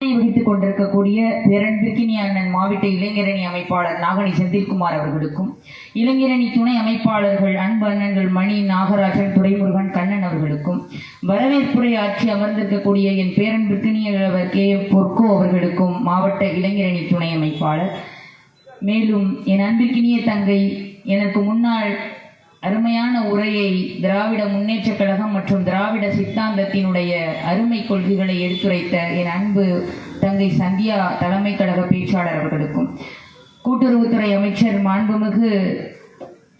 வகித்துக் கொண்டிருக்கக்கூடிய பேரன்பிற்கினி அண்ணன் மாவட்ட இளைஞரணி அமைப்பாளர் நாகணி செந்தில்குமார் அவர்களுக்கும் இளைஞரணி துணை அமைப்பாளர்கள் அன்பு அண்ணன்கள் மணி நாகராஜன் துரைமுருகன் கண்ணன் அவர்களுக்கும் வரவேற்புரை ஆட்சி அமர்ந்திருக்கக்கூடிய என் பேரன்பிற்கினியவர் கே பொற்கோ அவர்களுக்கும் மாவட்ட இளைஞரணி துணை அமைப்பாளர். மேலும் என் அன்பிற்கினிய தங்கை எனக்கு முன்னாள் அருமையான உரையை திராவிட முன்னேற்றக் கழகம் மற்றும் திராவிட சித்தாந்தத்தினுடைய அருமை கொள்கைகளை எடுத்துரைத்த என் அன்பு தங்கை சந்தியா தலைமை கழக பேச்சாளர் அவர்களுக்கும் கூட்டுறவுத்துறை அமைச்சர் மாண்புமிகு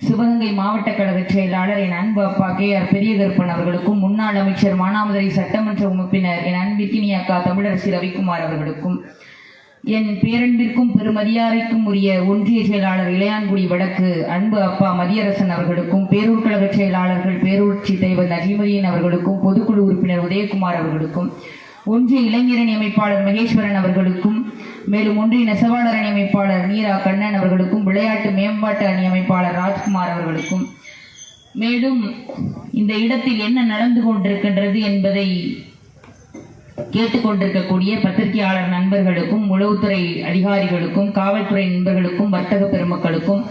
சிவகங்கை மாவட்ட கழக செயலாளர் என் அன்பு அப்பா கே ஆர் பெரியகருப்பன் அவர்களுக்கும் முன்னாள் அமைச்சர் மானாமதுரை சட்டமன்ற உறுப்பினர் என் அன்பிற்கினி அக்கா தமிழரசி ரவிக்குமார் அவர்களுக்கும் என் பேரன்பிற்கும் பெருமதியாரைக்கும் உரிய ஒன்றிய செயலாளர் இளையான்குடி வடக்கு அன்பு அப்பா மதியரசன் அவர்களுக்கும் பேரூர் கழக செயலாளர்கள் பேரூர்ச்சி தலைவர் நஜீமுதீன் அவர்களுக்கும் பொதுக்குழு உறுப்பினர் உதயகுமார் அவர்களுக்கும் ஒன்றிய இளைஞரணி அமைப்பாளர் மகேஸ்வரன் அவர்களுக்கும் மேலும் ஒன்றிய நெசவாளர் அணி அமைப்பாளர் மீரா கண்ணன் அவர்களுக்கும் விளையாட்டு மேம்பாட்டு அணி அமைப்பாளர் ராஜ்குமார் அவர்களுக்கும். மேலும் இந்த இடத்தில் என்ன நடந்து கொண்டிருக்கின்றது என்பதை கேட்டுக்கொண்டிருக்கக்கூடிய பத்திரிகையாளர் நண்பர்களுக்கும் உளவுத்துறை அதிகாரிகளுக்கும் காவல்துறை நண்பர்களுக்கும் வர்த்தக பெருமக்களுக்கும்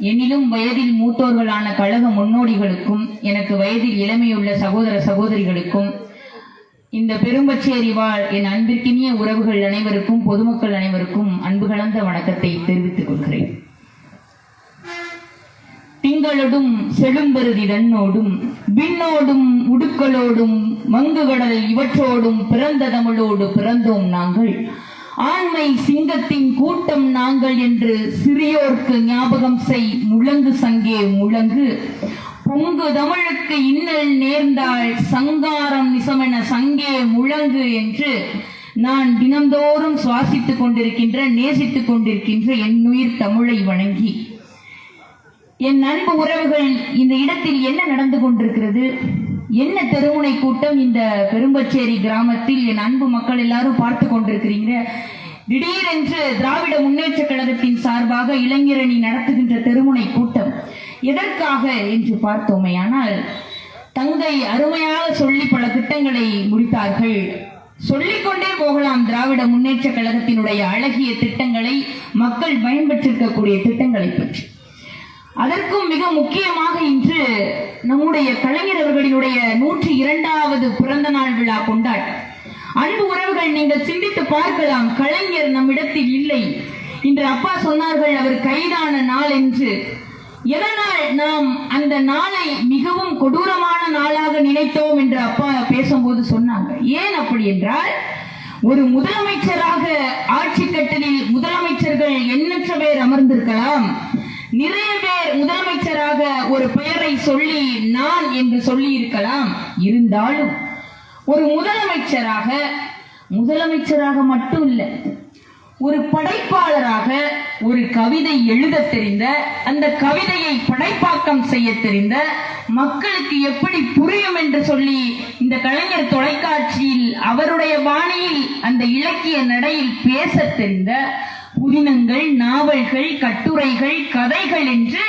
என்னிலும் வயதில் மூத்தோர்களான கழக முன்னோடிகளுக்கும் எனக்கு வயதில் இளமையுள்ள சகோதர சகோதரிகளுக்கும் இந்த பெரும்பச்சேரி வாழ் என் அன்பிற்கினிய உறவுகள் அனைவருக்கும் பொதுமக்கள் அனைவருக்கும் அன்பு கலந்த வணக்கத்தை தெரிவித்துக் கொள்கிறேன். திங்களொடும் செழும்பருதி தன்னோடும் விண்ணோடும் உடுக்களோடும் மங்குகடல் இவற்றோடும் பிறந்த தமிழோடு பிறந்தோம் நாங்கள். ஆண்மை சிங்கத்தின் கூட்டம் நாங்கள் என்று சிறியோர்க்கு ஞாபகம் செய் முழங்கு சங்கே முழங்கு. பொங்கு தமிழுக்கு இன்னல் நேர்ந்தால் சங்காரம் நிசமென சங்கே முழங்கு என்று நான் தினந்தோறும் சுவாசித்துக் கொண்டிருக்கின்ற நேசித்துக் கொண்டிருக்கின்ற என்னுயிர் தமிழை வணங்கி. என் அன்பு உறவுகள் இந்த இடத்தில் என்ன நடந்து கொண்டிருக்கிறது? என்ன தெருமுனை கூட்டம் இந்த பெரும்பச்சேரி கிராமத்தில் என் அன்பு மக்கள் எல்லாரும் பார்த்து கொண்டிருக்கிறீங்க? திடீரென்று திராவிட முன்னேற்ற கழகத்தின் சார்பாக இளைஞரணி நடத்துகின்ற தெருமுனை கூட்டம். எதற்காக என்று பார்த்தோமேயானால் தங்கை அருமையாக சொல்லி பல திட்டங்களை முடித்தார்கள். சொல்லிக்கொண்டே போகலாம் திராவிட முன்னேற்ற கழகத்தினுடைய அழகிய திட்டங்களை மக்கள் பயன்பெற்றிருக்கக்கூடிய திட்டங்களை பற்றி. அதற்கும் மிக முக்கியமாக இன்று நம்முடைய கலைஞர் அவர்களினுடைய நூற்றி இரண்டாவது பிறந்த நாள் விழா கொண்டாட் அன்பு உறவுகள் நீங்கள் சிந்தித்து பார்க்கலாம் கலைஞர் நம்மிடத்தில் இல்லை. இன்று அப்பா சொன்னார்கள் அவர் கைதான நாள் என்று. எதனால் நாம் அந்த நாளை மிகவும் கொடூரமான நாளாக நினைத்தோம் என்று அப்பா பேசும்போது சொன்னாங்க. ஏன் அப்படி என்றால் ஒரு முதலமைச்சராக ஆட்சி கட்டலில் முதலமைச்சர்கள் எண்ணற்ற பேர் அமர்ந்திருக்கலாம். நிறைய பேர் முதலமைச்சராக ஒரு பெயரை சொல்லி நான் என்று சொல்லி இருக்கலாம் இருந்தாலும் ஒரு முதலமைச்சராக முதலமைச்சராக மட்டும் இல்லை ஒரு படைப்பாளராக ஒரு கவிதை எழுத தெரிந்த அந்த கவிதையை படைப்பாக்கம் செய்ய தெரிந்த மக்களுக்கு எப்படி புரியும் என்று சொல்லி இந்த கலைஞர் தொலைக்காட்சியில் அவருடைய பாணியில் அந்த இலக்கிய நடையில் பேச தெரிந்த புதினங்கள் நாவல்கள் கட்டுரைகள் கதைகள் என்று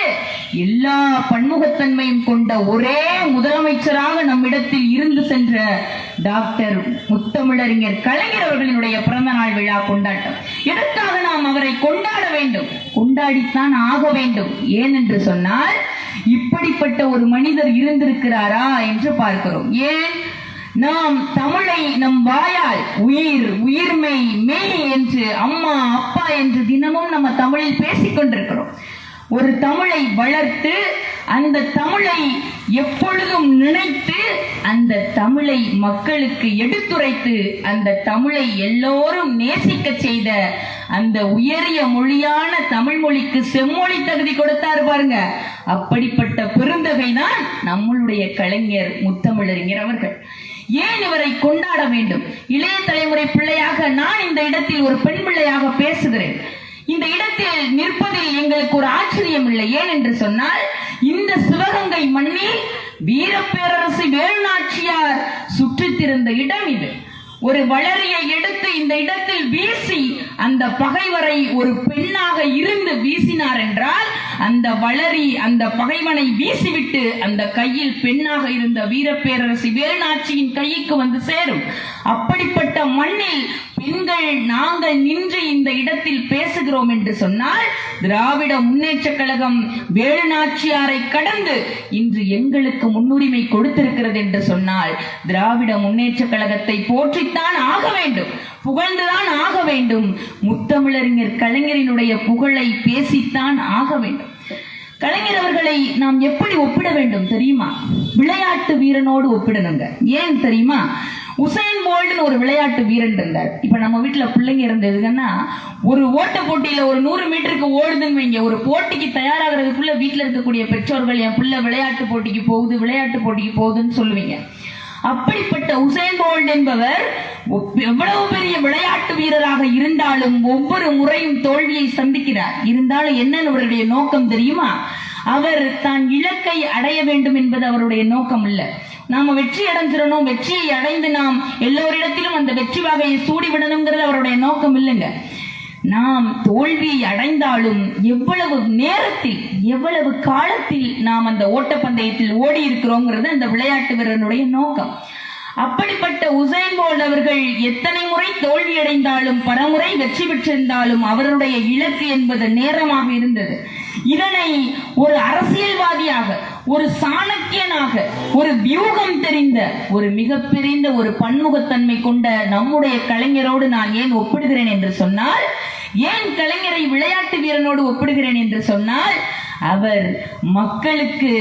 எல்லா பன்முகத்தன்மையும் கொண்ட ஒரே முதலமைச்சராக நம்மிடத்தில் இருந்து சென்ற டாக்டர் முத்தமிழறிஞர் கலைஞர் அவர்களினுடைய பிறந்த நாள் விழா கொண்டாட்டம். எதற்காக நாம் அவரை கொண்டாட வேண்டும்? கொண்டாடித்தான் ஆக வேண்டும். ஏனென்று சொன்னால் இப்படிப்பட்ட ஒரு மனிதர் இருந்திருக்கிறாரா என்று பார்க்கிறோம். ஏன்? நாம் தமிழை நம் வாயால் உயிர் உயிர்மை மெய் என்று அம்மா அப்பா என்று தினமும் நம்ம தமிழில் பேசிக் கொண்டிருக்கிறோம். ஒரு தமிழை வளர்த்து அந்த தமிழை எப்பொழுதும் நினைத்து அந்த தமிழை மக்களுக்கு எடுத்துரைத்து அந்த தமிழை எல்லோரும் நேசிக்க செய்த அந்த உயரிய மொழியான தமிழ் மொழிக்கு செம்மொழி தகுதி கொடுத்தாரு பாருங்க. அப்படிப்பட்ட பெருந்தகை தான் நம்மளுடைய கலைஞர் முத்தமிழறிஞர் அவர்கள். ஏன் இவரை கொண்டாட வேண்டும்? இளைய தலைமுறை பிள்ளையாக நான் இந்த இடத்தில் ஒரு பெண் பிள்ளையாக பேசுகிறேன். இந்த இடத்தில் நிற்பதில் எங்களுக்கு ஒரு ஆச்சரியம் இல்லை. ஏன் என்று சொன்னால் இந்த சிவகங்கை மண்ணில் வீரப்பேரரசு வேலுநாச்சியார் சுற்றித்திருந்த இடம் இது. ஒரு வளரியை எடுத்து இந்த இடத்தில் வீசி அந்த பகைவரை ஒரு பெண்ணாக இருந்து வீசினார் என்றால் அந்த வளரி அந்த பகைவனை வீசிவிட்டு அந்த கையில் பெண்ணாக இருந்த வீரப்பேரரசி வேலுநாச்சியின் கைக்கு வந்து சேரும். அப்படிப்பட்ட மண்ணில் நீங்கள் நாங்கள் நின்று இந்த இடத்தில் பேசுகிறோம் என்று சொன்னால் திராவிட முன்னேற்ற கழகம் வேலுநாச்சியாரை கடந்து இன்று எங்களுக்கு முன்னுரிமை கொடுத்திருக்கிறது என்று சொன்னால் திராவிட முன்னேற்ற கழகத்தை போற்றித்தான் ஆக வேண்டும். புகழ்ந்துதான் ஆக வேண்டும். முத்தமிழறிஞர் கலைஞரினுடைய புகழை பேசித்தான் ஆக வேண்டும். கலைஞர் அவர்களை நாம் எப்படி ஒப்பிட வேண்டும் தெரியுமா? விளையாட்டு வீரனோடு ஒப்பிடணுங்க. ஏன் தெரியுமா? உசைன் போல்டுன்னு ஒரு விளையாட்டு வீரன் இருந்தார். இப்ப நம்ம வீட்டுல பிள்ளைங்க இருந்ததுன்னா ஒரு ஓட்ட போட்டியில ஒரு நூறு மீட்டருக்கு ஓடுதுன்னு வைங்க. ஒரு போட்டிக்கு தயாராகிறதுக்குள்ள வீட்டுல இருக்கக்கூடிய பெற்றோர்கள் என் பிள்ளை விளையாட்டு போட்டிக்கு போகுது விளையாட்டு போட்டிக்கு போகுதுன்னு சொல்லுவீங்க. அப்படிப்பட்ட உசைன் போல்ட் என்பவர் ஒப்- எவ்வளவு பெரிய விளையாட்டு வீரராக இருந்தாலும் ஒவ்வொரு முறையும் தோல்வியை சந்திக்கிறார். இருந்தாலும் என்னன்னு அவருடைய நோக்கம் தெரியுமா? அவர் தான் இலக்கை அடைய வேண்டும் என்பது அவருடைய நோக்கம் இல்லை நாம வெற்றி அடைஞ்சிடணும் வெற்றியை அடைந்து நாம் எல்லோரிடத்திலும் அந்த வெற்றி வகையை சூடிவிடணுங்கிறது அவருடைய நோக்கம் இல்லைங்க. நாம் தோல்வியை அடைந்தாலும் எவ்வளவு நேரத்தில் எவ்வளவு காலத்தில் நாம் அந்த ஓட்டப்பந்தயத்தில் ஓடி இருக்கிறோங்கிறது அந்த விளையாட்டு வீரனுடைய நோக்கம். அப்படிப்பட்ட உசைன் போல் அவர்கள் எத்தனை முறை தோல்வி அடைந்தாலும் பலமுறை வெற்றி பெற்றிருந்தாலும் அவருடைய இலக்கு என்பது நேரமாக இருந்தது. இதனை ஒரு அரசியல்வாதியாக ஒரு சாணக்கியனாக ஒரு வியூகம் தெரிந்த ஒரு மிகப்பெரிய ஒரு பன்முகத்தன்மை கொண்ட நம்முடைய கலைஞரோடு நான் ஏன் ஒப்பிடுகிறேன் என்று சொன்னால் ஏன் கலைஞரை விளையாட்டு வீரனோடு ஒப்பிடுகிறேன் என்று சொன்னால் அவர் மக்களுக்கு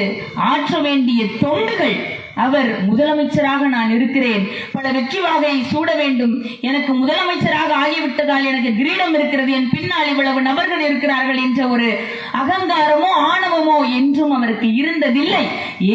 ஆற்ற வேண்டிய தொண்டுகள் அவர் முதலமைச்சராக நான் இருக்கிறேன். பல வெற்றி வாகையை சூட வேண்டும். எனக்கு முதலமைச்சராக ஆகிவிட்டதால் எனக்கு கிரீடம் இருக்கிறது. என் பின்னால் இவ்வளவு நபர்கள் இருக்கிறார்கள் என்ற ஒரு அகங்காரமோ ஆணவமோ என்றும் அவருக்கு இருந்ததில்லை.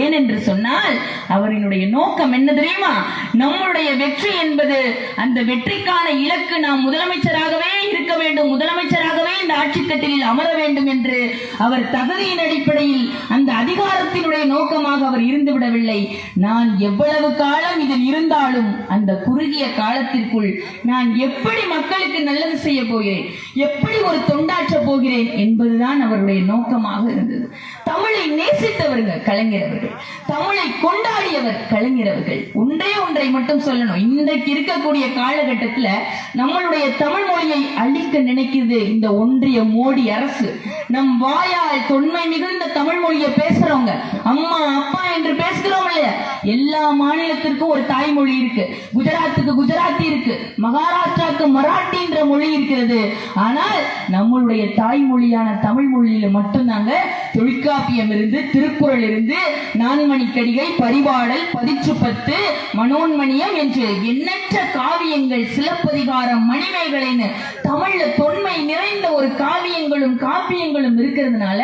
ஏனென்று சொன்னால் அவரினுடைய நோக்கம் என்ன தெரியுமா? நம்முடைய வெற்றி என்பது அந்த வெற்றிக்கான இலக்கு நாம் முதலமைச்சராகவே இருக்க வேண்டும் முதலமைச்சராகவே இந்த ஆட்சி கட்டிலில் அமர வேண்டும் என்று அவர் தகுதியின் அடிப்படையில் அந்த அதிகாரத்தினுடைய நோக்கமாக அவர் இருந்து விடவில்லை. நான் எவ்வளவு காலம் இதில் இருந்தாலும் அந்த குறுகிய காலத்திற்குள் நான் எப்படி மக்களுக்கு நல்லது செய்ய போகிறேன் எப்படி ஒரு தொண்டாற்ற போகிறேன் என்பதுதான் அவருடைய நோக்கமாக இருந்தது. தமிழை நேசித்தவருங்க கலைஞர் அவர்கள் தமிழை கொண்டாடியவர் கலைஞர் அவர்கள் ஒன்றே ஒன்றை மட்டும் சொல்லணும். இன்றைக்கு இருக்கக்கூடிய காலகட்டத்துல நம்மளுடைய தமிழ் மொழியை அழிக்க நினைக்குது இந்த ஒன்றிய மோடி அரசு. நம் வாயால் தொன்மை மிகுந்த தமிழ் மொழியை பேசுறவங்க அம்மா அப்பா என்று பேசுகிறோம் இல்லையா? எல்லா மாநிலத்திற்கும் ஒரு தாய்மொழி இருக்கு. குஜராத்துக்கு குஜராத்தி இருக்கு. மகாராஷ்டிராவுக்கு மராட்டின்ற மொழி இருக்கிறது. ஆனால் நம்மளுடைய தாய்மொழியான தமிழ் மொழியில மட்டும்தாங்க தொல்காப்பியம் இருந்து திருக்குறள் இருந்து நான்கு பரிபாடல் பதிற்றுப்பத்து மனோன்மணியம் என்று எண்ணற்ற காவியங்கள் சிலப்பதிகாரம் மணிமேகலைன்னு தமிழ்ல தொன்மை நிறைந்த ஒரு காவியங்களும் காப்பியங்களும் இருக்கிறதுனால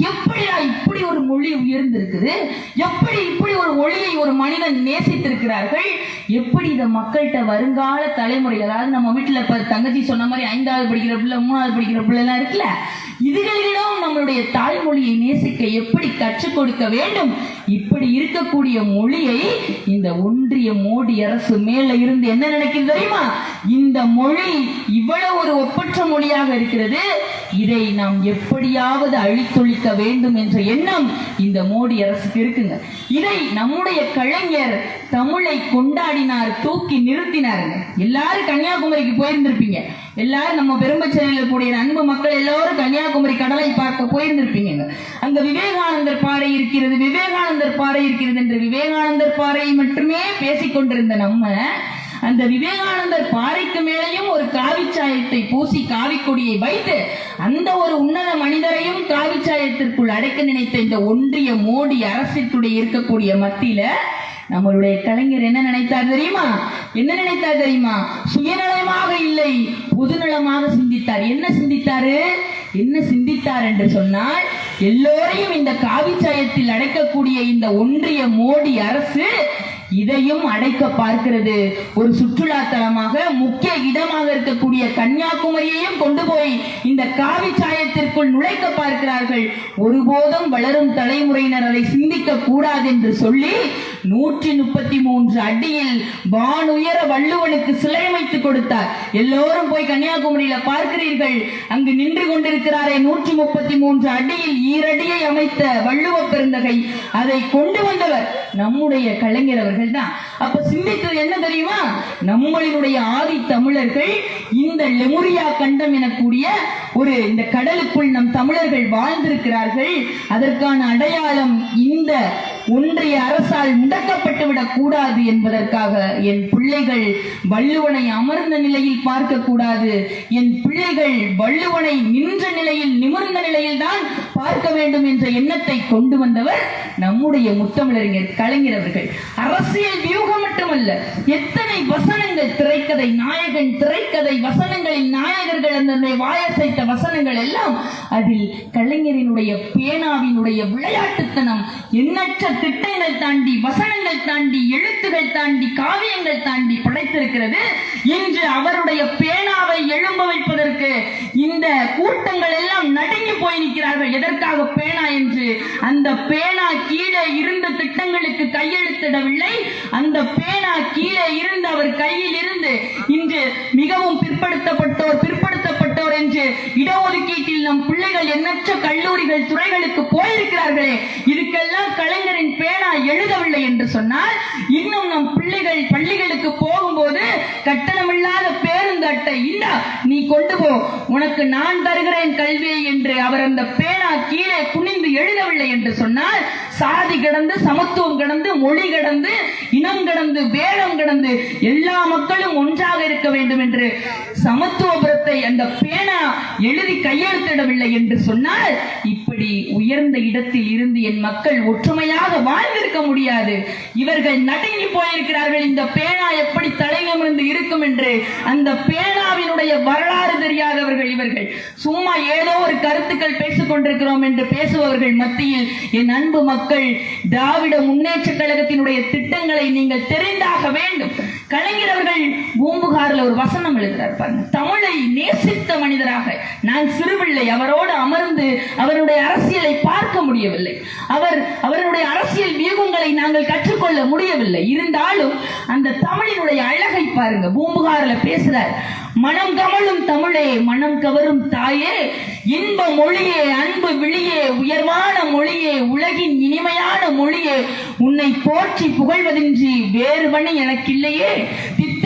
எப்படியா இப்படி ஒரு மொழி உயர்ந்திருக்குது? எப்படி இப்படி ஒரு ஒளியை ஒரு மனிதன் நேசித்திருக்கிறார்கள்? எப்படி இதை மக்கள்கிட்ட வருங்கால தலைமுறை அதாவது நம்ம வீட்டுல இப்ப தங்கச்சி சொன்ன மாதிரி ஐந்தாவது படிக்கிற பிள்ளை மூணாவது படிக்கிற பிள்ளை எல்லாம் இருக்குல்ல? இதுகளிடம் நம்மளுடைய தாய்மொழியை நேசிக்க எப்படி கற்றுக் கொடுக்க வேண்டும் இப்படி இருக்கக்கூடிய மொழியை இந்த ஒன்றிய மோடி அரசு மேல இருந்து என்ன நினைக்கிறது தெரியுமா? இந்த மொழி இவ்வளவு ஒரு ஒப்பற்ற மொழியாக இருக்கிறது இதை நாம் எப்படியாவது அழித்தொழிக்க வேண்டும் என்ற எண்ணம் இந்த மோடி அரசுக்கு இருக்குங்க. இதை நம்முடைய கலைஞர் தமிழை கொண்டாடினார் தூக்கி நிறுத்தினாருங்க. எல்லாரும் கன்னியாகுமரிக்கு போயிருந்திருப்பீங்க. எல்லாரும் நம்ம பெரும்பச்சனையில் கூடிய அன்பு மக்கள் எல்லாரும் கன்னியாகுமரி கடலை பார்க்க போயிருந்திருப்பீங்க. அங்க விவேகானந்தர் பாறை இருக்கிறது விவேகானந்தர் பாறை இருக்கிறது என்று விவேகானந்தர் பாறையை மட்டுமே பேசிக்கொண்டிருந்த நம்ம அந்த விவேகானந்தர் பாறைக்கு மேலேயும் ஒரு காவிச்சாயத்தை பூசி காவிக்கொடியை வைத்து அந்த ஒரு உன்னத மனிதரையும் காவிச்சாயத்திற்குள் அடைக்க நினைத்த இந்த ஒன்றிய மோடி அரசிற்குடைய இருக்கக்கூடிய மத்தியில நம்மளுடைய கலைஞர் என்ன நினைத்தார் தெரியுமா? என்ன நினைத்தார் தெரியுமா? சுயநலமாக இல்லை. பொதுநலமாக சிந்தித்தார். என்ன சிந்தித்தாரு? என்ன சிந்தித்தார் என்று சொன்னால் எல்லோரையும் இந்த காவிச்சாயத்தில் அடைக்கக்கூடிய இந்த ஒன்றிய மோடி அரசு இதையும் அடைக்க பார்க்கிறது. ஒரு சுற்றுலா தலமாக முக்கிய இடமாக இருக்கக்கூடிய கன்னியாகுமரியையும் கொண்டு போய் இந்த காவி சாயத்திற்குள் நுழைக்க பார்க்கிறார்கள். ஒருபோதும் வளரும் தலைமுறையினர் அதை சிந்திக்க கூடாது என்று சொல்லி நூற்றி முப்பத்தி மூன்று அடியில் வானுயர வள்ளுவனுக்கு சிலை அமைத்து கொடுத்தார். எல்லோரும் போய் கன்னியாகுமரியில பார்க்கிறீர்கள். அங்கு நின்று கொண்டிருக்கிறாரே நூற்றி முப்பத்தி மூன்று அடியில் ஈரடியை அமைத்த வள்ளுவ பெருந்தகை. அதை கொண்டு வந்தவர் நம்முடைய கலைஞர் அவர்கள் தான் அப்ப சிந்தித்தது என்ன தெரியுமா? நம்மளினுடைய ஆதி தமிழர்கள் இந்த லெமுரியா கண்டம் எனக்கூடிய ஒரு இந்த கடலுக்குள் நம் தமிழர்கள் வாழ்ந்திருக்கிறார்கள். அதற்கான அடையாளம் இந்த ஒன்றிய அரசால் முடக்கப்பட்டு விடக் கூடாது என்பதற்காக என் பிள்ளைகள் வள்ளுவனை அமர்ந்த நிலையில் பார்க்க கூடாது. என் பிள்ளைகள் வள்ளுவனை நின்ற நிலையில் நிமிர்ந்த நிலையில் தான் பார்க்க வேண்டும் என்ற எண்ணத்தை கொண்டு வந்தவர் நம்முடைய முத்தமிழறிஞர் கலைஞர் அவர்கள். அரசியல் வியூகம் மட்டுமல்ல எத்தனை வசனங்கள் திரைக்கதை நாயகன் திரைக்கதை வசனங்களின் நாயகர்கள் அந்த வாயசைத்த வசனங்கள் எல்லாம் அதில் கலைஞரினுடைய பேனாவினுடைய விளையாட்டுத்தனம் எண்ணற்ற திட்டங்கள் தாண்டி வசனங்கள் தாண்டி எழுத்துகள் தாண்டி காவியங்கள் தாண்டி படைத்திருக்கிறது. இன்று அவருடைய பேனாவை எழும்ப வைப்பதற்கு இந்த கூட்டங்கள் எல்லாம் நடுங்கி போய் நிற்கிறார்கள். எதற்காக பேனா என்று? அந்த பேனா கீழே இருந்த திட்டங்களுக்கு கையெழுத்திடவில்லை. அந்த பேனா கீழே இருந்து அவர் கையில் இருந்து இன்று மிகவும் பிற்படுத்தப்பட்டோர் பிற்படுத்த என்று இடஒதுக்கீட்டில் நம் பிள்ளைகள் எண்ணற்ற கல்லூரிகள் துறைகளுக்கு போயிருக்கிறார்களே இதுக்கெல்லாம் கலைஞரின் பேனா எழுதவில்லை என்று சொன்னால் இன்னும் நம் பிள்ளைகள் பள்ளிகளுக்கு போகும்போது கட்டணமில்லாத பேருந்து அட்டை இந்தா நீ கொண்டு போ உனக்கு நான் தருகிறேன் கல்வி என்று அவர் அந்த பேனா கீழே குனிந்து எழுதவில்லை என்று சொன்னால் சாதி கடந்து சமத்துவம் கடந்து மொழி கடந்து இனம் கடந்து வேடம் கடந்து எல்லா மக்களும் ஒன்றாக இருக்க வேண்டும் என்று சமத்துவ புத்தகத்தை அந்த பேனா எழுதி கையெழுத்திடவில்லை என்று சொன்னால் இப்படி உயர்ந்த இடத்தில் இருந்து என் மக்கள் ஒற்றுமையாக வாழ்ந்திருக்க முடியாது. இவர்கள் நடுங்கி போயிருக்கிறார்கள். இந்த பேனா எப்படி தலைநிமிர்ந்து இருக்கும் என்று அந்த பேனாவினுடைய வரலாறு தெரியாதவர்கள் இவர்கள். சும்மா ஏதோ ஒரு கருத்துக்கள் பேசிக் கொண்டிருக்கிறோம் என்று பேசுபவர்கள் மத்தியில் என் அன்பு மக்கள் திராவிட முன்னேற்ற கழகத்தினுடைய திட்டங்களை நீங்கள் தெரிந்தாக வேண்டும். கலைஞர் அவர்கள் பூம்புகார்ல ஒரு வசனம் எழுதுறார் பாருங்க. தமிழை நேசித்த மனிதராக நான் சிறுபிள்ளை. அவரோடு அமர்ந்து அவருடைய அரசியலை பார்க்க முடியவில்லை. அவர் அவருடைய அரசியல் வியூகங்களை நாங்கள் கற்றுக்கொள்ள முடியவில்லை. இருந்தாலும் அந்த தமிழினுடைய அழகை பாருங்க. பூம்புகார்ல பேசுறார். மனம் கமழும் தமிழே மனம் கவரும் தாயே. இன்ப மொழியே அன்பு விழியே உயர்வான மொழியே உலகின் இனிமையான மொழியே. உன்னை போற்றி புகழ்வதின்றி வேறு எனக்கில்லையே.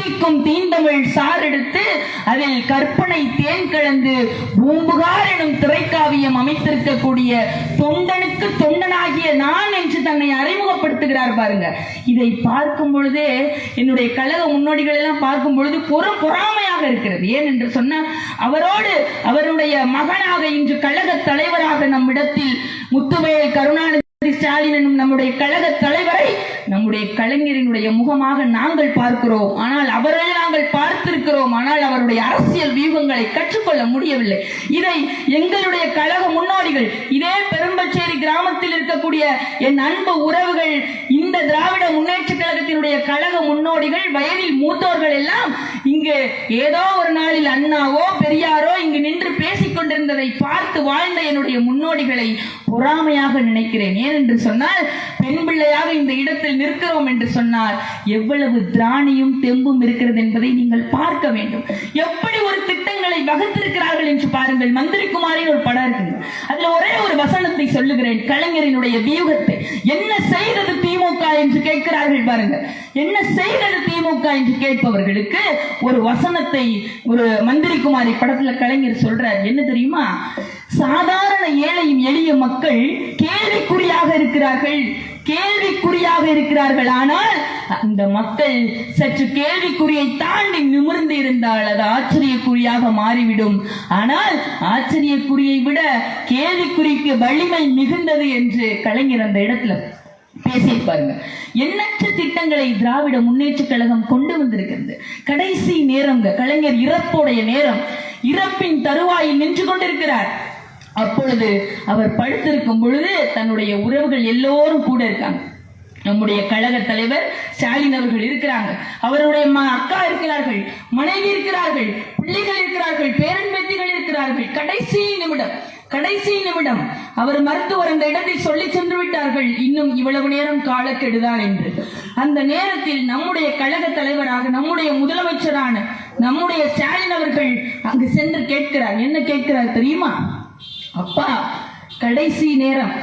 தித்திக்கும் சார் எடுத்து அதில் கற்பனை தேன் கலந்து பூம்புகார் எனும் திரைக்காவியம் அமைத்திருக்கக்கூடிய தொண்டனுக்கு தொண்டனாகிய நான் என்று தன்னை அறிமுகப்படுத்துகிறார் பாருங்க. இதை பார்க்கும் பொழுதே என்னுடைய கழக முன்னோடிகள் எல்லாம் பார்க்கும் பொழுது பொறு பொறாமையாக இருக்கிறது. ஏன் என்று சொன்னால் அவரோடு அவருடைய மகனாக இன்று கழக தலைவராக நம்மிடத்தில் முத்துவேல் கருணாநிதி ஸ்டாலின் என்னும் நம்முடைய கழக தலைவரை நம்முடைய கலைஞரினுடைய முகமாக நாங்கள் பார்க்கிறோம். ஆனால் அவரை நாங்கள் பார்த்திருக்கிறோம். ஆனால் அவருடைய அரசியல் வியூகங்களை கற்றுக்கொள்ள முடியவில்லை. இதை எங்களுடைய கழக முன்னோடிகள் இதே பெரும்பச்சேரி கிராமத்தில் இருக்கக்கூடிய என் அன்பு உறவுகள் இந்த திராவிட முன்னேற்ற கழகத்தினுடைய கழக முன்னோடிகள் வயதில் மூத்தோர்கள் எல்லாம் இங்கு ஏதோ ஒரு நாளில் அண்ணாவோ பெரியாரோ இங்கு நின்று இருந்ததை பார்த்து வாழ்ந்த என்னுடைய முன்னோடிகளை பொறாமையாக நினைக்கிறேன். ஏனென்று சொன்னால் பெண் பிள்ளையாக இந்த இடத்தில் நிற்கிறோம் என்று சொன்னால் எவ்வளவு திராணியும் தெம்பும் இருக்கிறது என்பதை நீங்கள் பார்க்க வேண்டும். எப்படி ஒரு திட்டங்களை வகுத்திருக்கிறார்கள் என்று பாருங்கள். மந்திரி குமாரின் ஒரு படம் இருக்குங்க அதுல ஒரே ஒரு வசனத்தை சொல்லுகிறேன். கலைஞரினுடைய வியூகத்தை. என்ன செய்தது திமுக? என்று கேட்கிறார்கள் பாருங்க என்ன செய்தது திமுக? என்று கேட்பவர்களுக்கு ஒரு வசனத்தை ஒரு மந்திரி குமாரி படத்துல கலைஞர் சொல்றார். என்ன தெரியுமா? சாதாரண ஏழையும் எளிய மக்கள் கேள்விக்குறியாக இருக்கிறார்கள். கேள்விக்குறியாக இருக்கிறார்கள். ஆனால் அந்த மக்கள் சற்று கேள்விக்குறியை தாண்டி நிமிர்ந்து இருந்தால் அது ஆச்சரியக்குறியாக மாறிவிடும். ஆனால் ஆச்சரியக்குறியை விட கேள்விக்குறிக்கு வலிமை மிகுந்தது என்று கலைஞர் அந்த இடத்துல பேசியிருப்பாருங்க. எண்ணற்ற திட்டங்களை திராவிட முன்னேற்ற கழகம் கொண்டு வந்திருக்கிறது. கடைசி நேரங்க கலைஞர் இறப்போடைய நேரம். இறப்பின் தருவாயில் நின்று கொண்டிருக்கிறார். அப்பொழுது அவர் படுத்திருக்கும் பொழுது தன்னுடைய உறவுகள் எல்லோரும் கூட இருக்காங்க. நம்முடைய கழக தலைவர் ஸ்டாலின் அவர்கள் இருக்கிறாங்க. அவருடைய அக்கா இருக்கிறார்கள் மனைவி இருக்கிறார்கள் பிள்ளைகள் இருக்கிறார்கள் பேரன் பேத்திகள் இருக்கிறார்கள். கடைசி நிமிடம் கடைசி நிமிடம் அவர் மருத்துவர் அந்த இடத்தில் சொல்லி சென்று விட்டார்கள். இன்னும் இவ்வளவு நேரம் காலக்கெடுதான் என்று. அந்த நேரத்தில் நம்முடைய கழக தலைவராக நம்முடைய முதலமைச்சரான நம்முடைய ஸ்டாலின் அவர்கள் அங்கு சென்று கேட்கிறார். என்ன கேட்கிறார் தெரியுமா? அப்பா கடைசி நேரம்.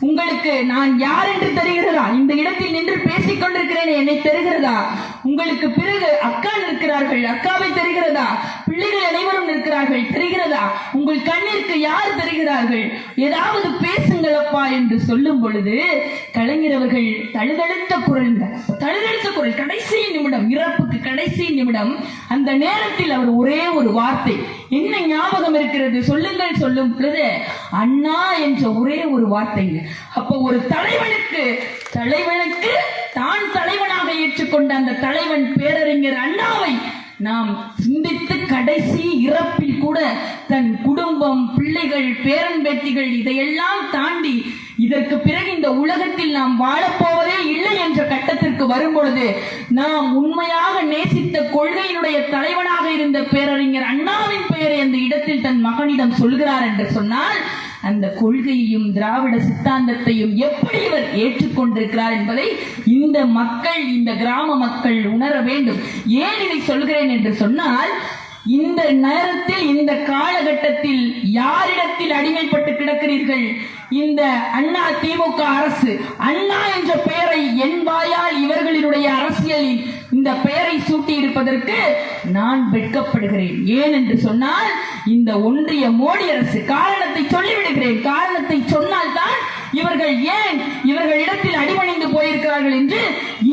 உங்களுக்கு நான் யார் என்று தெரிகிறதா? இந்த இடத்தில் நின்று பேசிக் கொண்டிருக்கிறேன் என்னை தெரிகிறதா? உங்களுக்கு பிறகு அக்கா இருக்கிறார்கள் அக்காவை தெரிகிறதா? பிள்ளைகள் அனைவரும் இருக்கிறார்கள் தெரிகிறதா? உங்கள் கண்ணிற்கு யார் தெரிகிறார்கள்? ஏதாவது பேசுங்கள் அப்பா என்று சொல்லும் பொழுது கலைஞர் அவர்கள் தழுதழுத்த குரல் தழுதழுத்த குரல் கடைசி நிமிடம் இறப்புக்கு கடைசி நிமிடம் அந்த நேரத்தில் அவர் ஒரே ஒரு வார்த்தை என்ன ஞாபகம் இருக்கிறது? சொல்லுங்கள் சொல்லும் பொழுது அண்ணா என்ற ஒரே ஒரு வார்த்தைங்க அப்ப ஒரு தலைவனுக்கு தலைவனுக்கு தான் தலைவனாக ஏற்றுக்கொண்ட அந்த தலைவன் பேரறிஞர் அண்ணாவை நாம் சிந்தித்து கடைசி இறப்பில் கூட தன் குடும்பம் பிள்ளைகள் பேரன் பேத்திகள் இதையெல்லாம் தாண்டி இதற்கு பிறகு இந்த உலகத்தில் நாம் வாழப்போவதே இல்லை என்ற கட்டத்திற்கு வரும்பொழுது நாம் உண்மையாக நேசித்த கொள்கையினுடைய தலைவனாக இருந்த பேரறிஞர் அண்ணாவின் பெயரை அந்த இடத்தில் தன் மகனிடம் சொல்கிறார் என்று சொன்னால் அந்த கொள்கையையும் திராவிட சித்தாந்தத்தையும் எப்படி இவர் ஏற்றுக்கொண்டிருக்கிறார் என்பதை இந்த மக்கள் இந்த கிராம மக்கள் உணர வேண்டும். ஏன் இதை சொல்கிறேன் என்று சொன்னால் இந்த நேரத்தில் இந்த காலகட்டத்தில் யாரிடத்தில் அடிமைப்பட்டு கிடக்கிறீர்கள்? இந்த அண்ணா திமுக அரசு அண்ணா என்ற பெயரை என் வாயால் இவர்களினுடைய அரசியலில் இந்த பெயரை சூட்டி இருப்பதற்கு நான் வெட்கப்படுகிறேன். ஏன் என்று சொன்னால் இந்த ஒன்றிய மோடி அரசு காரணத்தை சொல்லிவிடுகிறேன். காரணத்தை சொன்னால்தான் இவர்கள் ஏன் இவர்கள் இடத்தில் அடிபணிந்து போயிருக்கிறார்கள் என்று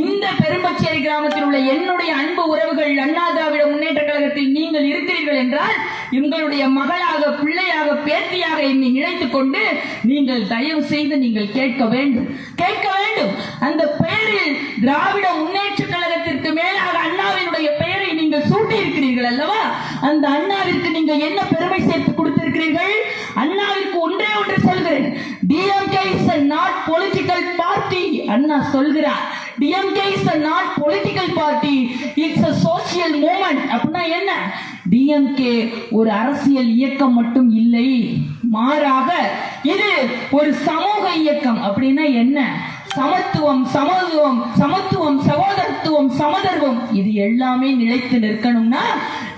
இந்த பெரும்பச்சேரி கிராமத்தில் உள்ள என்னுடைய அன்பு உறவுகள் அண்ணா திராவிட முன்னேற்ற கழகத்தில் நீங்கள் இருக்கிறீர்கள் என்றால் உங்களுடைய மகளாக பிள்ளையாக பேத்தியாக என்னை நினைத்துக் கொண்டு நீங்கள் தயவு செய்து நீங்கள் கேட்க வேண்டும். கேட்க வேண்டும். அந்த பெயரில் திராவிட முன்னேற்ற கழகத்திற்கு மேலாக அண்ணாவினுடைய பெயரை நீங்கள் சூட்டியிருக்கிறீர்கள் அல்லவா? அந்த அண்ணாவிற்கு நீங்கள் என்ன பெருமை சேர்த்து கொடுத்திருக்கிறீர்கள் அண்ணாவிற்கு ஒன்றே ஒன்று சொல்கிறேன் DMK is not political party Anna சொல்கிறார் DMK is a not political party it's a social movement அப்படின்னா என்ன? டிஎம்கே ஒரு அரசியல் இயக்கம் மட்டும் இல்லை மாறாக இது ஒரு சமூக இயக்கம். அப்படின்னா என்ன? சமத்துவம் சமத்துவம் சமத்துவம் சகோதரத்துவம் சமதர்வம் இது எல்லாமே நிலைத்து நிற்கணும்னா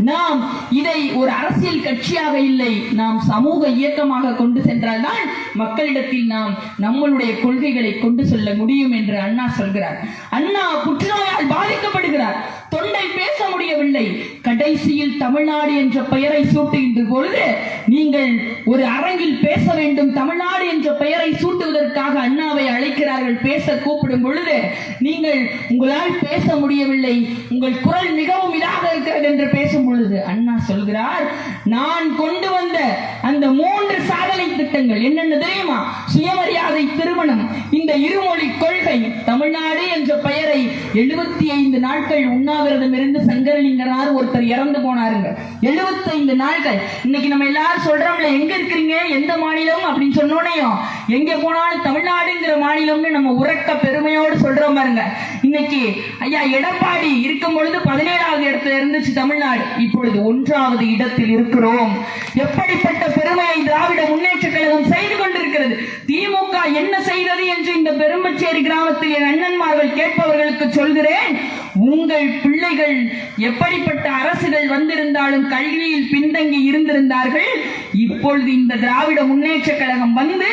நாம் இதை ஒரு அரசியல் கட்சியாக இல்லை நாம் சமூக இயக்கமாக கொண்டு சென்றால்தான் மக்களிடத்தில் நாம் நம்மளுடைய கொள்கைகளை கொண்டு செல்ல முடியும் என்று அண்ணா சொல்கிறார். அண்ணா புற்றுநோயால் பாதிக்கப்படுகிறார். தொண்டை பேச முடியவில்லை. கடைசியில் தமிழ்நாடு என்ற பெயரை சூட்டுகின்ற பொழுது நீங்கள் ஒரு அரங்கில் பேச வேண்டும். தமிழ்நாடு என்ற பெயரை சூட்டுவதற்காக அண்ணாவை அழைக்கிறார்கள். பேச கூப்பிடும் பொழுது நீங்கள் உங்களால் பேச முடியவில்லை. உங்கள் குரல் மிகவும் இதாக இருக்கிறது என்று பேசும் பொழுது அண்ணா சொல்கிறார் நான் கொண்டு வந்த அந்த மூன்று சாதனை திட்டங்கள் என்னென்ன தெரியுமா? சுயமரியாதை திருமணம் இந்த இருமொழி கொள்கை தமிழ்நாடு என்ற பெயரை எழுபத்தி ஐந்து நாட்கள் உண்ணாவிரதம் இருந்து சங்கரலிங்கனார் ஒருத்தர் இறந்து போனாருங்க. 75 நாட்கள் இன்னைக்கு நம்ம எல்லாரும் சொல்றோம்ல எங்க இருக்கிறீங்க? எந்த மாநிலம்? அப்படின்னு சொன்னோனையும் எங்க போனாலும் தமிழ்நாடுங்கிற மாநிலம்னு நம்ம உறக்க பெருமையோடு சொல்றோம் பாருங்க. இன்னைக்கு ஐயா எடப்பாடி இருக்கும் பொழுது பதினேழாவது இடத்துல இருந்துச்சு தமிழ்நாடு. இப்பொழுது ஒன்றாவது இடத்தில் இருக்கிறோம். எப்படிப்பட்ட பெருமையை திராவிட முன்னேற்ற கழகம் செய்து கொண்டிருக்கிறது? திமுக என்ன செய்தது என்று இந்த பெரும்பச்சேரி கிராமத்தில் என் அண்ணன்மார்கள் கேட்பவர்களுக்கு சொல்கிறேன். உங்கள் பிள்ளைகள் எப்படிப்பட்ட அரசுகள் வந்திருந்தாலும் கல்வியில் பின்தங்கி இருந்திருந்தார்கள் இப்பொழுது இந்த திராவிட முன்னேற்ற கழகம் வந்து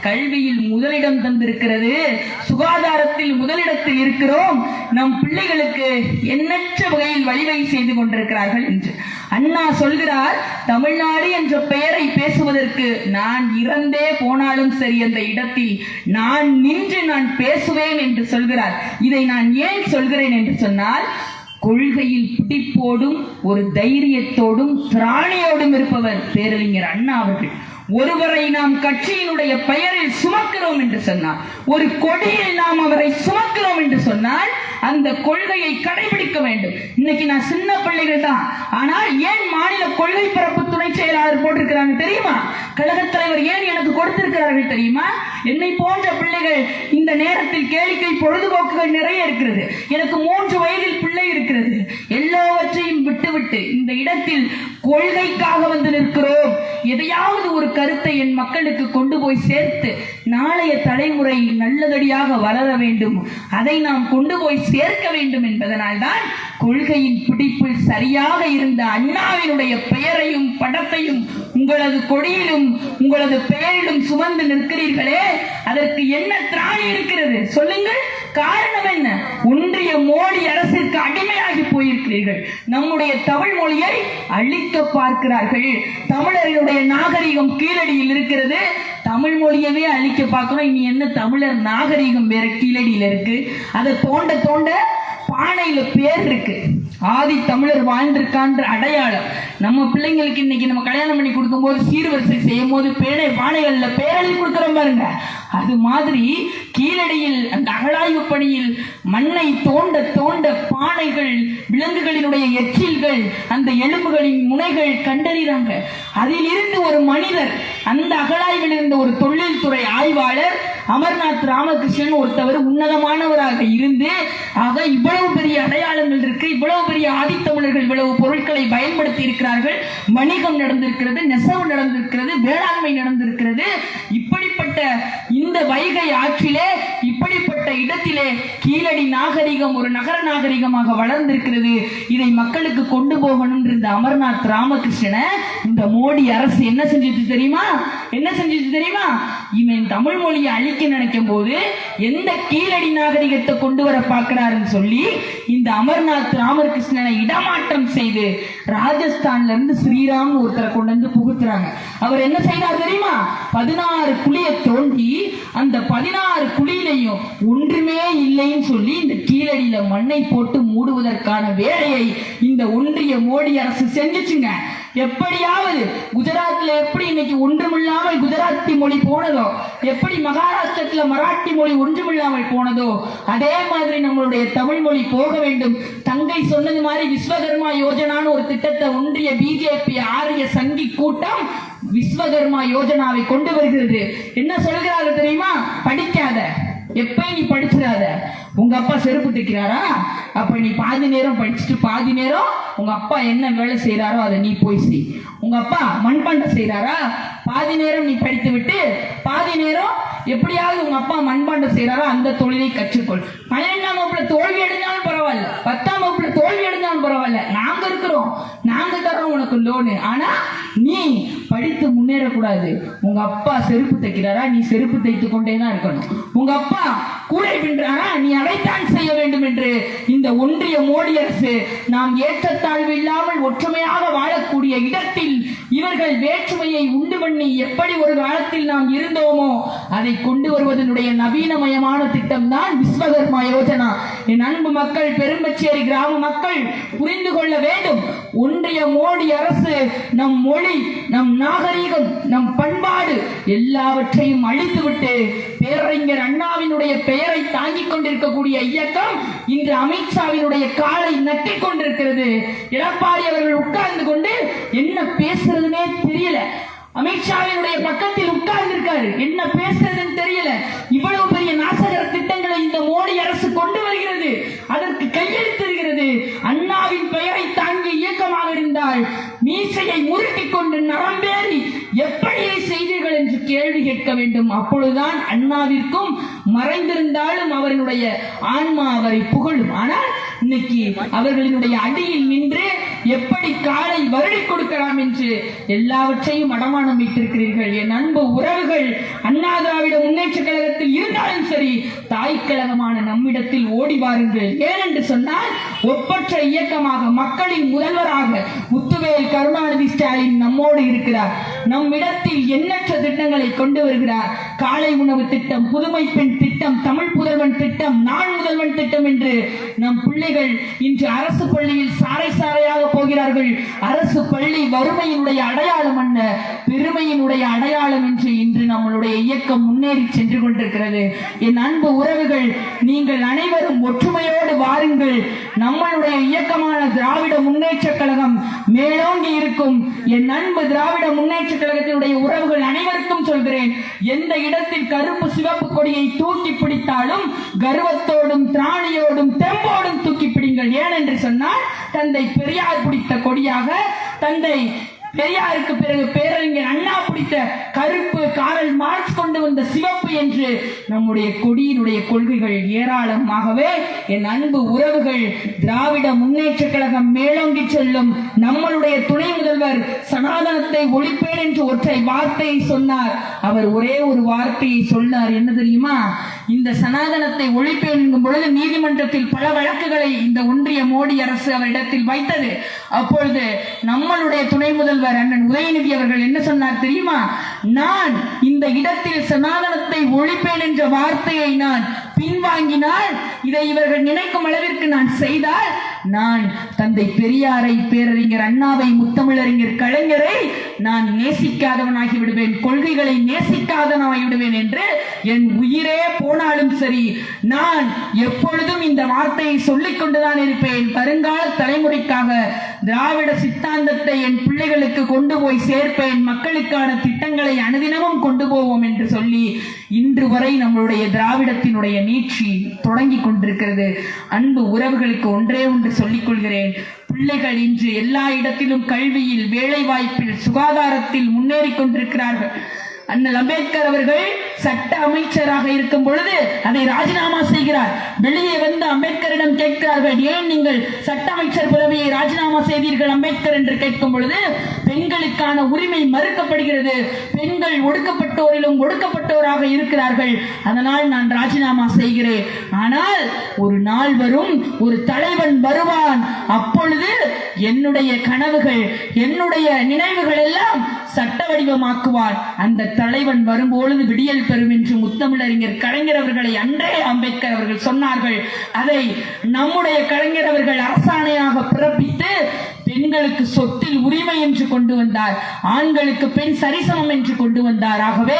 கல்வியில் முதலிடம் தந்திருக்கிறது. சுகாதாரத்தில் முதலிடத்தில் இருக்கிறோம். நம் பிள்ளைகளுக்கு எண்ணற்ற வகையில் வழிவகை செய்து கொண்டிருக்கிறார்கள் என்று. அண்ணா சொல்கிறார் தமிழ்நாடு என்ற பெயரை பேசுவதற்கு நான் இறந்தே போனாலும் சரி அந்த இடத்தில் நான் நின்று நான் பேசுவேன் என்று சொல்கிறார். இதை நான் ஏன் சொல்கிறேன் என்று சொன்னால் கொள்கையில் பிடிப்போடும் ஒரு தைரியத்தோடும் திராணியோடும் இருப்பவர் பேரறிஞர் அண்ணா அவர்கள். ஒருவரை நாம் கட்சியினுடைய பெயரில் சுமக்கிறோம் என்று சொன்னார் ஒரு கொடியில் நாம் அவரை சுமக்கிறோம் என்று சொன்னால் அந்த கொள்கையை கடைபிடிக்க வேண்டும். இன்னைக்கு நான் சின்ன பிள்ளைகள் தான். ஆனால் ஏன் மாநில கொள்கை பரப்பு துணை செயலாளர் போட்டிருக்கிறாங்க தெரியுமா? கழகத் தலைவர் ஏன் எனக்கு கொடுத்திருக்கிறார்கள் தெரியுமா? என்னை போன்ற பிள்ளைகள் இந்த நேரத்தில் கேளிக்கை பொழுதுபோக்குகள் நிறைய இருக்கிறது. எனக்கு மூன்று வயதில் பிள்ளை இருக்கிறது. எல்லாவற்றையும் விட்டுவிட்டு இந்த இடத்தில் கொள்கைக்காக வந்து நிற்கிறோம். எதையாவது ஒரு கருத்தை என் மக்களுக்கு கொண்டு போய் சேர்த்து நாளைய தலைமுறை நல்லதடியாக வளர வேண்டும். அதை நாம் கொண்டு போய் சேர்க்க வேண்டும் என்பதனால்தான் கொள்கையின் பிடிப்பில் சரியாக இருந்த அண்ணாவினுடைய பெயரையும் படத்தையும் உங்களது கொடியிலும் உங்களது பெயரிலும் சுமந்து நிற்கிறீர்களே. அதற்கு என்ன திராணி இருக்கிறது? சொல்லுங்கள். காரணம் என்ன? ஒன்றிய மோடி அரசு போயிருக்கிறீர்கள் நம்முடைய தமிழ் மொழியை அழிக்க பார்க்கிறார்கள். தமிழர்களுடைய நாகரிகம் கீழடியில் இருக்கிறது. தமிழ் மொழியவே அழிக்க பார்க்கணும். இனி என்ன? தமிழர் நாகரிகம் வேற கீழடியில இருக்கு. அதை தோண்ட தோண்ட பானையில பேர் இருக்கு. ஆதி தமிழர் வாழ்ந்திருக்கான்ற அடையாளம். நம்ம பிள்ளைங்களுக்கு இன்னைக்கு நம்ம கல்யாணம் பண்ணி கொடுக்கும்போது சீர்வரிசை செய்யும் போது பேனை பானைகள்ல பேரழி கொடுக்குறோம் பாருங்க. அது மாதிரி கீழடியில் அந்த அகழாய்வு பணியில் மண்ணை தோண்ட தோண்ட பானைகள் விலங்குகளினுடைய எச்சில்கள் அந்த எலும்புகளின் முனைகள் கண்டறிறாங்க. அதில் இருந்து ஒரு மனிதர் அந்த அகழாய்வில் இருந்த ஒரு தொழில்துறை ஆய்வாளர் அமர்நாத் ராமகிருஷ்ணன் ஒருத்தவர் உன்னதமானவராக இருந்து ஆக இவ்வளவு பெரிய அடையாளங்கள் இருக்கு இவ்வளவு பெரிய ஆதித்தமிழர்கள் இவ்வளவு பொருட்களை பயன்படுத்தி இருக்கிறார்கள். வணிகம் நடந்திருக்கிறது நெசவு நடந்திருக்கிறது வேளாண்மை நடந்திருக்கிறது. இப்படிப்பட்ட இந்த வைகை ஆற்றிலே இப்படி இப்படிப்பட்ட இடத்திலே கீழடி நாகரிகம் ஒரு நகர நாகரிகமாக வளர்ந்திருக்கிறது. இதை மக்களுக்கு கொண்டு போகணும் இருந்த அமர்நாத் ராமகிருஷ்ணனை இந்த மோடி அரசு என்ன செஞ்சிச்சு தெரியுமா? என்ன செஞ்சிச்சு தெரியுமா? இவன் தமிழ் மொழியை அழிக்க நினைக்கும் போது எந்த கீழடி நாகரிகத்தை கொண்டு வர பார்க்கிறாருன்னு சொல்லி இந்த அமர்நாத் ராமகிருஷ்ணனை இடமாற்றம் செய்து ராஜஸ்தான்ல இருந்து ஸ்ரீராம் ஒருத்தரை கொண்டு வந்து புகுத்துறாங்க. அவர் என்ன செய்தார் தெரியுமா? பதினாறு குழியை தோண்டி அந்த பதினாறு குழியிலையும் ஒன்றுமே இல்லைன்னு சொல்லி இந்த கீழடியில மண்ணை போட்டு மூடுவதற்கான வேலையை இந்த ஒன்றிய மோடி அரசு செஞ்சுச்சுங்க. எப்படியாவது குஜராத்ல எப்படி இன்னைக்கு ஒன்றுமில்லாமல் குஜராத்தி மொழி போனதோ எப்படி மகாராஷ்டிரத்துல மராட்டி மொழி ஒன்றுமில்லாமல் போனதோ அதே மாதிரி நம்மளுடைய தமிழ் மொழி போக வேண்டும். தங்கை சொன்னது மாதிரி விஸ்வகர்மா யோஜனான்னு ஒரு திட்டத்தை ஒன்றிய பிஜேபி ஆரிய சங்கி கூட்டம் விஸ்வகர்மா யோஜனாவை கொண்டு வருகிறது. என்ன சொல்கிறார்கள் தெரியுமா? படிக்காத. எப்ப நீ படிச்சிடாத? உங்க அப்பா செருப்பு தைக்கிறாரா? அப்ப நீ பாதி நேரம் படிச்சுட்டு பாதி நேரம் உங்க அப்பா என்ன வேலை செய்யறாரோ அதை நீ போய் செய். உங்க அப்பா மண்பாண்டம் செய்யறாரா பாதி நேரம் நீ படித்து விட்டு பாதி நேரம் எப்படியாவது உங்க அப்பா மண்பாண்டம் செய்யறாரோ அந்த தொழிலை கற்றுக்கொள். பன்னிரெண்டாம் வகுப்புல தோல்வி அடைஞ்சாலும் பரவாயில்ல. பத்தாம் வகுப்புல தோல்வி அடைஞ்சாலும் பரவாயில்ல. நாங்க இருக்கிறோம். நாங்க தரோம் உனக்கு லோனு ஆனா நீ படித்து முன்னேறக்கூடாது. உங்க அப்பா செருப்பு தைக்கிறாரா? நீ செருப்பு தைத்து கொண்டே தான் இருக்கணும். உங்க அப்பா கூடை பின்றாரா நீ அதைத்தான் செய்ய வேண்டும் என்று இந்த ஒன்றிய மோடி அரசு நாம் ஏற்றத்தாழ்வு இல்லாமல் ஒற்றுமையாக வாழக்கூடிய இடத்தில் இவர்கள் வேற்றுமையை உண்டு பண்ணி எப்படி ஒரு காலத்தில் நாம் இருந்தோமோ அதை கொண்டு வருவதனுடைய நவீனமயமான திட்டம் தான் விஸ்வகர்மா யோஜனா. என் அன்பு மக்கள் பெரும்பச்சேரி கிராம மக்கள் புரிந்து கொள்ள வேண்டும். ஒன்றிய மோடி அரசு நம் மொழி நம் நாகரீகம் நம் பண்பாடு எல்லாவற்றையும் அழித்துவிட்டு பேரறிஞர் அண்ணாவினுடைய பெயரை தாங்கிக் கொண்டிருக்கக்கூடிய இயக்கம் இன்று அமித்ஷாவினுடைய காலை நட்டிக் கொண்டிருக்கிறது. எடப்பாடி அவர்கள் உட்கார்ந்து கொண்டு என்ன பேசுறதுனே தெரியல. அமித்ஷாவினுடைய பக்கத்தில் உட்கார்ந்து இருக்காரு என்ன பேசுறதுன்னு தெரியல. இவ்வளவு பெரிய நாசகர திட்டம் இந்த மோடி அரசு கொண்டு வருகிறது. அதற்கு கையெழுத்திருக்கிறது அண்ணாவின் பெயரை தாங்கிய இயக்கமாக இருந்தால் மீசையை முறுக்கிக் கொண்டு நரம்பேறி எப்படி இதை செய்தீர்கள் என்று கேள்வி கேட்க வேண்டும். அப்பொழுதுதான் அண்ணாவிற்கும் மறைந்திருந்தாலும் அவர்களுடைய ஆன்மா அவரை புகழும். ஆனால் இன்னைக்கு அவர்களினுடைய அடியில் நின்று எப்படி காலை வருடி கொடுக்கலாம் என்று எல்லாவற்றையும் அடமானம் வைத்திருக்கிறீர்கள் என் அன்பு உறவுகள் அண்ணா திராவிட முன்னேற்ற கழகத்தில் இருந்தாலும் சரி தாய் கழகமான நம்மிடத்தில் ஓடி வாருங்கள். ஏனென்று சொன்னால் ஒப்பற்ற இயக்கமாக மக்களின் முதல்வராக முத்துவேல் கருணாநிதி ஸ்டாலின் நம்மோடு இருக்கிறார். நம்மிடத்தில் எண்ணற்ற திட்டங்களை கொண்டு வருகிறார். காலை உணவு திட்டம் புதுமை பெண் திட்டம் தமிழ் புதல்வன் திட்டம் நாள் முதல்வன் திட்டம் என்று நம் பிள்ளைகள் இன்று அரசு பள்ளியில் சாறை சாறையாக போகிறார்கள். அரசு பள்ளி வறுமையினுடைய அடையாளம் அல்ல பெருமையினுடைய அடையாளம் என்று இன்று நம்மளுடைய இயக்கம் முன்னேறி சென்று கொண்டிருக்கிறது. என் அன்பு உறவுகள் நீங்கள் அனைவரும் ஒற்றுமையோடு வாருங்கள். நம்மளுடைய இயக்கமான திராவிட முன்னேற்ற கழகம் மேலோங்கி இருக்கும். என் அன்பு திராவிட முன்னேற்ற கழகத்தினுடைய உறவுகள் அனைவருக்கும் சொல்கிறேன். எந்த இடத்தில் கருப்பு சிவப்பு கொடியை தூக்கி பிடித்தாலும் கர்வத்தோடும் திராணியோடும் தெம்போடும் தூக்கி பிடிங்கள். ஏனென்று சொன்னால் தந்தை பெரியார் பிடித்த கொடியாக தந்தை பெரியாருக்கு பிறகு பேரறிஞர் அண்ணா பிடித்த கருப்பு காரல் மார்க்ஸ் கொண்டு வந்த சிவப்பு என்று நம்முடைய கொடியினுடைய கொள்கைகள் ஏராளமாகவே என் அன்பு உறவுகள் திராவிட முன்னேற்ற கழகம் மேலோங்கி செல்லும் நம்மளுடைய துணை முதல்வர் சனாதனத்தை ஒழிப்பேன் என்று ஒற்றை வார்த்தையை சொன்னார். அவர் ஒரே ஒரு வார்த்தையை சொன்னார். என்ன தெரியுமா? இந்த சனாதனத்தை ஒழிப்பேன் என்கும் பொழுது நீதிமன்றத்தில் பல வழக்குகளை இந்த ஒன்றிய மோடி அரசு அவரிடத்தில் வைத்தது. அப்பொழுது நம்மளுடைய துணை முதல்வர் அண்ணன் உதயநிதி அவர்கள் என்ன சொன்னார் தெரியுமா? நான் இந்த இடத்தில் சனாதனத்தை ஒழிப்பேன் என்ற வார்த்தையை நான் பின்வாங்கினால் இதை இவர்கள் நினைக்கும் அளவிற்கு நான் செய்தால் நான் தந்தை பெரியாரை பேரறிஞர் அண்ணாவை முத்தமிழறிஞர் கலைஞரை நான் நேசிக்காதவனாகி விடுவேன் கொள்கைகளை நேசிக்காதவனாகி விடுவேன் என்று என் உயிரே போனாலும் சரி நான் எப்பொழுதும் இந்த வார்த்தையை சொல்லிக் கொண்டுதான் இருப்பேன். வருங்கால தலைமுறைக்காக திராவிட சித்தாந்தத்தை என் பிள்ளைகளுக்கு கொண்டு போய் சேர்ப்பேன். மக்களுக்கான திட்டங்களை அனுதினமும் கொண்டு போவோம் என்று சொல்லி இன்று வரை நம்மளுடைய திராவிடத்தினுடைய நீட்சி தொடங்கி கொண்டிருக்கிறது. அன்பு உறவுகளுக்கு ஒன்றே ஒன்று சொல்லிக் கொள்கிறேன் பிள்ளைகள் இன்று எல்லா இடத்திலும் கல்வியில் வேலை வாய்ப்பில் சுகாதாரத்தில் முன்னேறி கொண்டிருக்கிறார்கள். அண்ணல் அம்பேத்கர் அவர்கள் சட்ட அமைச்சராக இருக்கும் பொழுது அதை ராஜினாமா செய்கிறார். வெளியே வந்து அம்பேத்கரிடம் கேட்கிறார்கள் ஏன் நீங்கள் சட்ட அமைச்சர் பதவியை ராஜினாமா செய்தீர்கள்? அம்பேத்கர் என்று கேட்கும் பொழுது பெண்களுக்கான உரிமை மறுக்கப்படுகிறது. பெண்கள் ஒடுக்கப்பட்டோரிலும் ஒடுக்கப்பட்டோராக இருக்கிறார்கள். அதனால் நான் ராஜினாமா செய்கிறேன். ஆனால் ஒரு நாள் வரும் ஒரு தலைவன் வருவான். அப்பொழுது என்னுடைய கனவுகள் என்னுடைய நினைவுகள் எல்லாம் சட்ட வடிவமாக்குவார் அந்த தலைவன் வரும்பொழுது விடியல் பெறும் என்று முத்தமிழறிஞர் கலைஞர் அவர்களை அன்றே அம்பேத்கர் அவர்கள் சொன்னார்கள். அதை நம்முடைய கலைஞர் அவர்கள் அரசாணையாக பிறப்பித்து பெண்களுக்கு சொத்தில் உரிமை என்று கொண்டு வந்தார். ஆண்களுக்கு பெண் சரிசமம் என்று கொண்டு வந்தார். ஆகவே